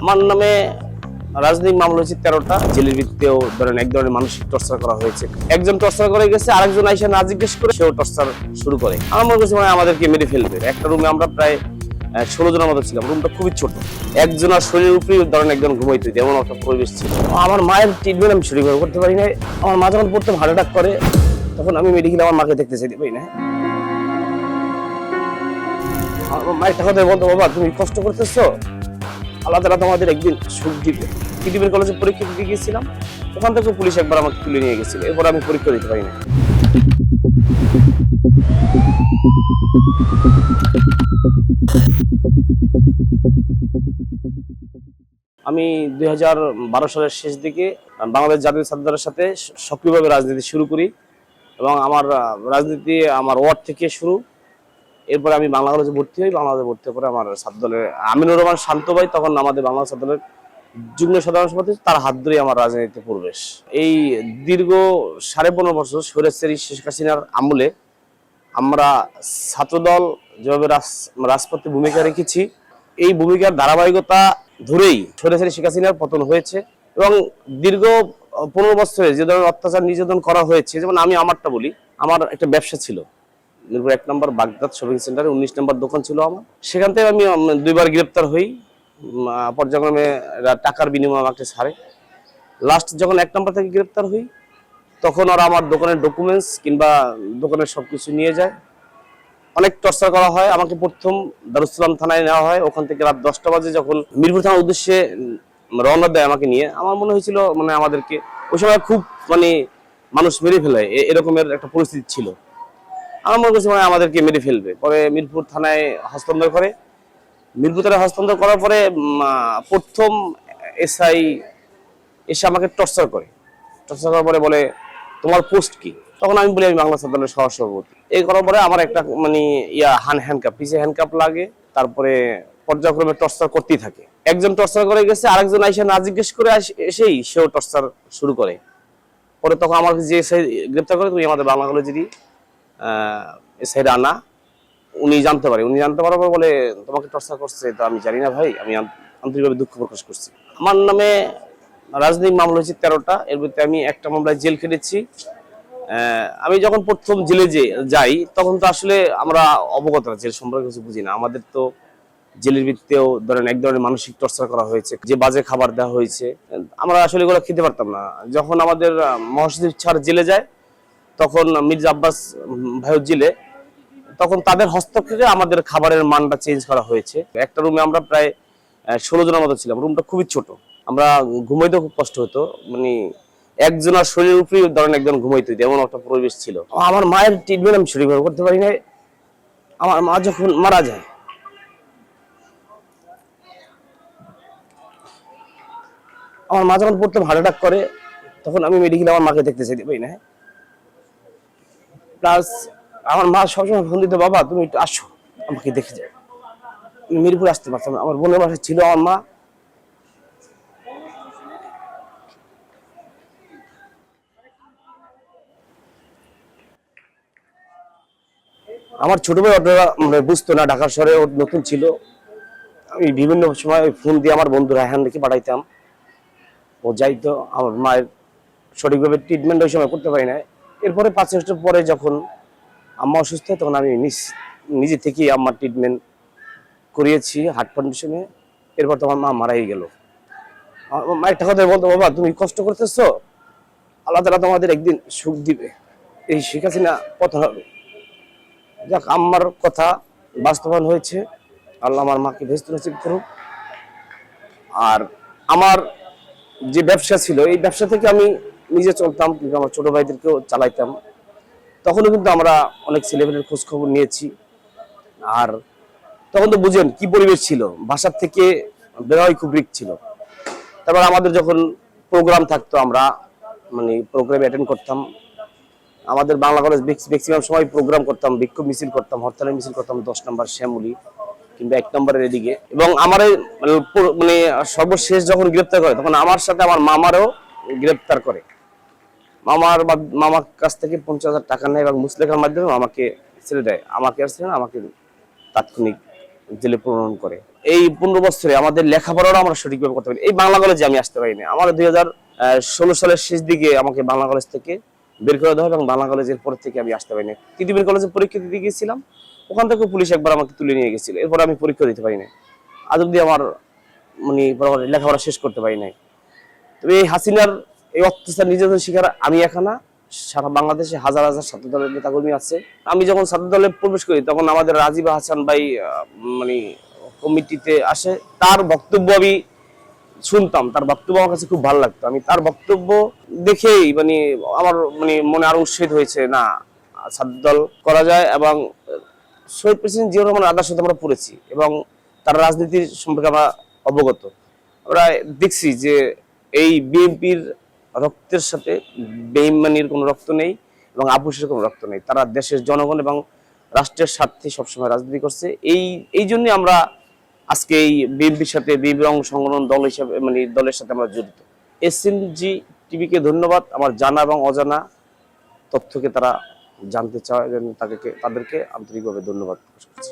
আমার নামে রাজনৈতিক মামলা হয়েছে তেরোটা, জেলের ভিত্তিতেও ধরেন এক ধরনের মানসিক টর্চার করা হয়েছে। একজন টর্চার করে গেছে, আরেকজন আইসা না জিজ্ঞেস করে সেও টর্চার শুরু করে। আমার মনে করছি মানে আমাদেরকে মেরে ফেলবে। একটা রুমে আমরা প্রায় ষোলো জনের মতো ছিলাম। রুমটা খুবই ছোট। একজনের শরীরের উপরেই ধরেন একজন ঘুমাইতে এমন একটা পরিবেশ ছিল। আমার মায়ের ট্রিটমেন্ট আমি সঠিকভাবে করতে পারি না আমার মা যখন পড়তে হার্ট অ্যাটাক করে, তখন আমি মেডিকেলে আমার মাকে দেখতে চাইতে পারি না আমার মা একটা কথা বলতো, বাবা, তুমি কষ্ট করতেছো? আল্লাহ তালা তোমাদের একদিন সুখ দিবে। পৃথিবীর কলেজে পরীক্ষা দিতে গিয়েছিলাম, ওখান থেকে পুলিশ একবার আমাকে তুলে নিয়ে গেছিল। এরপর আমি পরীক্ষা দিতে পারি না আমি দুই হাজার বারো সালের শেষ দিকে বাংলাদেশ জাতীয় ছাত্রদের সাথে সক্রিয়ভাবে রাজনীতি শুরু করি এবং আমার রাজনীতি আমার ওয়ার্ড থেকে শুরু। এরপরে আমি বাংলা কলেজে ভর্তি হই, বাংলা কলেজে ভর্তি পরে আমার ছাত্র দলের আমিনুর রহমান শান্ত ভাই তখন আমাদের বাংলা ছাত্র দলের যুগ্ম সাধারণ সভাপতি তার হাত ধরেই আমার রাজনীতিতে প্রবেশ। এই দীর্ঘ সাড়ে পনেরো বছর সৈরাজচারী শেখ হাসিনার আমলে আমরা ছাত্রদল যেভাবে রাজ- রাজপথে ভূমিকা রেখেছি, এই ভূমিকার ধারাবাহিকতা ধরেই সৈরাজচারী শেখ হাসিনার পতন হয়েছে এবং দীর্ঘ পনেরো বছরে যে ধরনের অত্যাচার নির্যাতন করা হয়েছে, যেমন আমি আমারটা বলি, আমার একটা ব্যবসা ছিল। মিরপুর এক নম্বর বাগদাদ শপিং সেন্টারে, উনিশ নম্বর দোকান ছিল আমার। সেখান থেকে আমি দুইবার গ্রেপ্তার হই। পর্যায়ক্রমে টাকার বিনিময়ে আমাকে ছাড়ে। লাস্ট যখন এক নম্বর থেকে গ্রেপ্তার হই, তখন ওরা আমার দোকানের ডকুমেন্টস কিংবা দোকানের সব কিছু নিয়ে যায়। অনেক টর্চার করা হয়। আমাকে প্রথম দারুসালাম থানায় নেওয়া হয়। ওখান থেকে রাত দশটা বাজে যখন মিরপুর থানার উদ্দেশ্যে রওনা দেয় আমাকে নিয়ে। আমার মনে হয়েছিল মানে আমাদেরকে, ওই সময় খুব মানে মানুষ মেরে ফেলে এরকমের একটা পরিস্থিতি ছিল। আমার মনে করছি মানে আমাদেরকে মেরে ফেলবে। পরে মিরপুর থানায় হস্তান্তর করে। মিরপুর থানায় হস্তান্তর করার পরে প্রথম এসআই এসে আমাকে টর্চার করে। টর্চার করার পরে বলে, তোমার পোস্ট কি? তখন আমি বলি, আমি বাংলা সাধারণের সহসভাপতি। এই করার পরে আমার একটা মানে ইয়া হান হ্যান্ডকাপ পিছে হ্যান্ডকাপ লাগে। তারপরে পর্যায়ক্রমে টর্চার করতেই থাকে। একজন টর্চার করে গেছে, আরেকজন আইসে না জিজ্ঞেস করে এসেই সেও টর্চার শুরু করে। পরে তখন আমার যে গ্রেপ্তার করে, তুমি আমাদের বাংলা কলেজেরই এসআই রানা, উনি জানতে পারে। উনি জানতে পারার পর বলে, তোমাকে টর্চার করছে তো আমি জানি না ভাই, আমি আন্তরিকভাবে দুঃখ প্রকাশ করছি। আমার নামে রাজনৈতিক মামলা হয়েছে তেরোটা, এর ভিতরে আমি একটা মামলায় জেল খেটেছি। আমি যখন প্রথম জেলে যে, যাই, তখন তো আসলে আমরা অবগত জেল সম্পর্কে কিছু বুঝি না। আমাদের তো জেলের ভিত্তিতেও ধরেন এক ধরনের মানসিক টর্চার করা হয়েছে, যে বাজে খাবার দেওয়া হয়েছে। আমরা আসলে এগুলো খেতে পারতাম না। যখন আমাদের মহাসচিব ছাড় জেলে যায় তখন মির্জা আব্বাস ভাইও তখন তাদের হস্তক্ষেপে আমাদের খাবারের মানটা চেঞ্জ করা হয়েছে। একটা রুমে আমরা প্রায় ষোলো জনের মতো ছিলাম। রুমটা খুবই ছোট। আমরা ঘুমাইতে খুব কষ্ট হতো। মানে একজনের শরীরের উপরেই ধরেন একজন ঘুমাইতে হইতো, এমন একটা পরিবেশ ছিল। আমার মায়ের ট্রিটমেন্ট আমি সঠিকভাবে করতে পারি না আমার মা যখন মারা যায়, আমার মা যখন পড়তে হার্ট অ্যাটাক করে, তখন আমি মেডিকেলে আমার মাকে দেখতে চাইতে পারি না প্লাস আমার মা সবসময় ফোন দিত, বাবা, তুমি একটু আসো, আমাকে দেখে যাও। মিরপুর আসতে পারতাম। আমার বোনের বাসায় ছিল আমার মা। আমার ছোট ভাই অতটা মানে বুঝতো না, ঢাকা শহরে ও নতুন ছিল। আমি বিভিন্ন সময় ফোন দিয়ে আমার বন্ধু রায়হান রেখে পাঠাইতাম। ও যাইতো, আমার মায়ের সঠিকভাবে ট্রিটমেন্ট ওই সময় করতে পারি না এরপরে পাঁচ বছর পরে যখন আম্মা অসুস্থ, তখন আমি নিজ- থেকেই আম্মার ট্রিটমেন্ট করিয়েছি হার্ট ফাউন্ডেশনে এরপর তোমার মা মারাই গেল। মা একটা কথা বলতো, বাবা, তুমি কষ্ট করতেছো? আল্লাহ তালা তোমাদের একদিন সুখ দিবে। এই শেখ হাসিনা পতন হবে। যাক, আম্মার কথা বাস্তবায়ন হয়েছে। আল্লাহ আমার মাকে ভেস্ত নসিব করুক। আর আমার যে ব্যবসা ছিল, এই ব্যবসা থেকে আমি নিজে চলতাম, কিন্তু আমার ছোট ভাইদেরকেও চালাইতাম। তখনও কিন্তু আমরা অনেক ছেলেমেয়ের খোঁজ খবর নিয়েছি। আর তখন তো বুঝেন কি পরিবেশ ছিল। বাসার থেকে বেরোয় খুব রিক ছিল। তারপর আমাদের যখন প্রোগ্রাম থাকতো, আমরা মানে প্রোগ্রাম অ্যাটেন্ড করতাম। আমাদের বাংলা কলেজ ম্যাক্সিমাম সময় প্রোগ্রাম করতাম, বিক্ষোভ মিছিল করতাম, হরতালের মিছিল করতাম, দশ নম্বর শ্যামলি কিংবা এক নম্বরের এদিকে। এবং আমার মানে মানে সর্বশেষ যখন গ্রেপ্তার করে, তখন আমার সাথে আমার মামারও গ্রেপ্তার করে। মামার মাদ- মামার কাছ থেকে পঞ্চাশ হাজার টাকা নেয় এবং মুসলেখার মাধ্যমে আমাকে ছেড়ে দেয়। আমাকে আর ছেড়ে না, আমাকে তাৎক্ষণিক জেলে প্রেরণ করে। এই পনেরো বছরে আমাদের লেখাপড়াও আমরা সঠিকভাবে করতে পারি। এই বাংলা কলেজে আমি আসতে পারিনি। আমার দুই হাজার ষোলো সালের শেষ দিকে আমাকে বাংলা কলেজ থেকে বের করে দেওয়া এবং বাংলা কলেজের পর থেকে আমি আসতে পারিনি। তিতুমির কলেজে পরীক্ষা দিতে গিয়েছিলাম। ওখান থেকে পুলিশ একবার আমাকে তুলে নিয়ে গেছিল এরপর আমি পরীক্ষা দিতে পারি নাই আজ অব্দি আমার মানে লেখাপড়া শেষ করতে পারি নাই। তবে এই হাসিনার এই অত্যাচার নির্যাতন শিকার আমি একা না। সারা বাংলাদেশে হাজার হাজার ছাত্র দলের নেতাকর্মী আছে। আমি যখন ছাত্র দলে প্রবেশ করি, তখন আমাদের রাজীব হাসান ভাই মানে কমিটিতে আসে। তার বক্তব্য আমি শুনতাম। তার বক্তব্য আমার কাছে খুব ভালো লাগতো। আমি তার বক্তব্য দেখেই মানে আমার মানে মনে আরও উৎসাহিত হয়েছে, না ছাত্র দল করা যায়। এবং শহীদ প্রেসিডেন্ট জিয়াউর রহমান আদার সাথে আমরা পড়েছি এবং তার রাজনীতির সম্পর্কে আমরা অবগত। আমরা দেখছি যে এই বিএনপির রক্তের সাথে বেইমানির কোনো রক্ত নেই এবং আপুসের কোনো রক্ত নেই। তারা দেশের জনগণ এবং রাষ্ট্রের স্বার্থে সবসময় রাজনীতি করছে। এই এই জন্য আমরা আজকে এই বিএনপির সাথে, বিএনপির অংশগ্রহণ দল হিসাবে মানে দলের সাথে আমরা জড়িত। এসএমজি টিভিকে ধন্যবাদ। আমার জানা এবং অজানা তথ্যকে তারা জানতে চায় তাদেরকে তাদেরকে আন্তরিকভাবে ধন্যবাদ প্রকাশ করছি।